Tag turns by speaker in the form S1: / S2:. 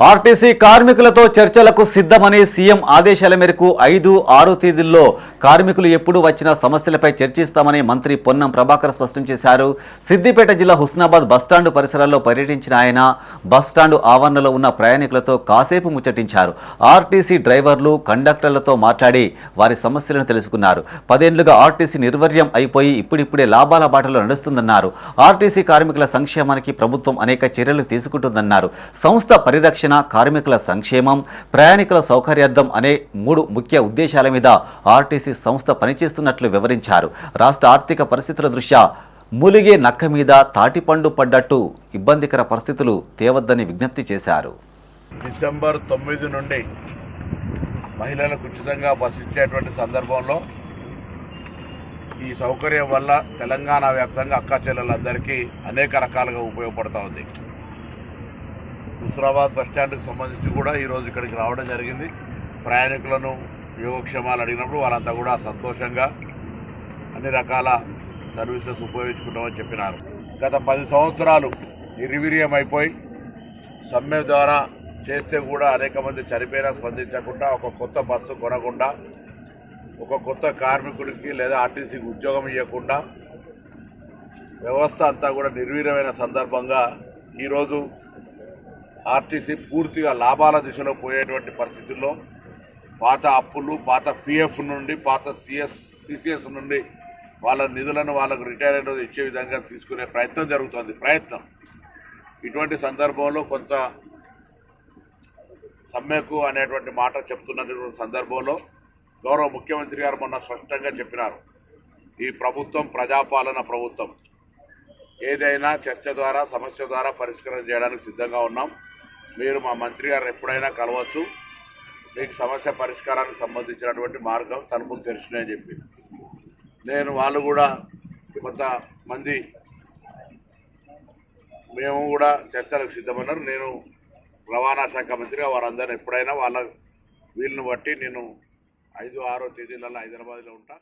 S1: RTC కార్మికులతో చర్చలకు సిద్ధమని సీఎం ఆదేశాల మేరకు ఐదు ఆరు తేదీల్లో కార్మికులు ఎప్పుడు వచ్చిన సమస్యలపై చర్చిస్తామని మంత్రి పొన్నం ప్రభాకర్ స్పష్టం చేశారు. సిద్దిపేట జిల్లా హుస్నాబాద్ బస్టాండు పరిసరాల్లో పర్యటించిన ఆయన బస్టాండు ఆవరణలో ఉన్న ప్రయాణికులతో కాసేపు ముచ్చటించారు. ఆర్టీసీ డ్రైవర్లు కండక్టర్లతో మాట్లాడి వారి సమస్యలను తెలుసుకున్నారు. పదేళ్ళుగా ఆర్టీసీ నిర్వర్యం అయిపోయి ఇప్పుడిప్పుడే లాభాల బాటలో నడుస్తుందన్నారు. ఆర్టీసీ కార్మికుల సంక్షేమానికి ప్రభుత్వం అనేక చర్యలు తీసుకుంటుందన్నారు. సంస్థ పరిరక్షణ కార్మికుల సంక్షేమం ప్రయాణికుల సౌకర్యార్థం అనే మూడు ముఖ్య ఉద్దేశాల మీద ఆర్టీసీ సంస్థ పనిచేస్తున్నట్లు వివరించారు. రాష్ట్ర ఆర్థిక పరిస్థితుల దృష్ట్యా ములిగే నక్క మీద తాటిపండు పడ్డట్టు ఇబ్బందికర పరిస్థితులు తేవద్దని విజ్ఞప్తి చేశారు.
S2: డిసెంబర్ తొమ్మిది నుండి మహిళలకు ఉచితంగా బస్సు ఇచ్చేటువంటి సందర్భంలో ఈ సౌకర్యం వల్ల తెలంగాణ వ్యాప్తంగా అక్క చెల్లెలందరికీ అనేక రకాలుగా ఉపయోగపడుతూ ఉంది. హుస్రాబాద్ బస్టాండ్కు సంబంధించి కూడా ఈరోజు ఇక్కడికి రావడం జరిగింది. ప్రయాణికులను యోగక్షేమాలు అడిగినప్పుడు వాళ్ళంతా కూడా సంతోషంగా అన్ని రకాల సర్వీసెస్ ఉపయోగించుకుంటామని చెప్పినారు. గత పది సంవత్సరాలు నిర్వీర్యం అయిపోయి సమ్మె ద్వారా చేస్తే కూడా అనేక మంది చనిపోయినా స్పందించకుండా ఒక కొత్త బస్సు కొనకుండా ఒక కొత్త కార్మికుడికి లేదా ఆర్టీసీకి ఉద్యోగం ఇవ్వకుండా వ్యవస్థ అంతా కూడా నిర్వీర్యమైన సందర్భంగా ఈరోజు ఆర్టీసీ పూర్తిగా లాభాల దిశలో పోయేటువంటి పరిస్థితుల్లో పాత అప్పులు పాత పిఎఫ్ నుండి పాత సిఎస్ సిసిఎస్ నుండి వాళ్ళ నిధులను వాళ్ళకు రిటైర్ అయిన ఇచ్చే విధంగా తీసుకునే ప్రయత్నం జరుగుతుంది. ప్రయత్నం. ఇటువంటి సందర్భంలో కొంత సమ్మెకు అనేటువంటి మాట చెప్తున్నటువంటి సందర్భంలో గౌరవ ముఖ్యమంత్రి గారు మొన్న స్పష్టంగా చెప్పినారు. ఈ ప్రభుత్వం ప్రజాపాలన ప్రభుత్వం. ఏదైనా చర్చ ద్వారా సమస్య ద్వారా పరిష్కారం చేయడానికి సిద్ధంగా ఉన్నాం. మీరు మా మంత్రి గారు ఎప్పుడైనా కలవచ్చు. మీకు సమస్య పరిష్కారానికి సంబంధించినటువంటి మార్గం తలుపులు తెరిచినాయని చెప్పి. నేను వాళ్ళు కూడా కొంతమంది మేము కూడా చర్చలకు సిద్ధమన్నారు. నేను రవాణా శాఖ మంత్రిగా వారందరిని ఎప్పుడైనా వాళ్ళ వీళ్ళని బట్టి నేను ఐదు ఆరో తేదీలలో హైదరాబాద్లో ఉంటా.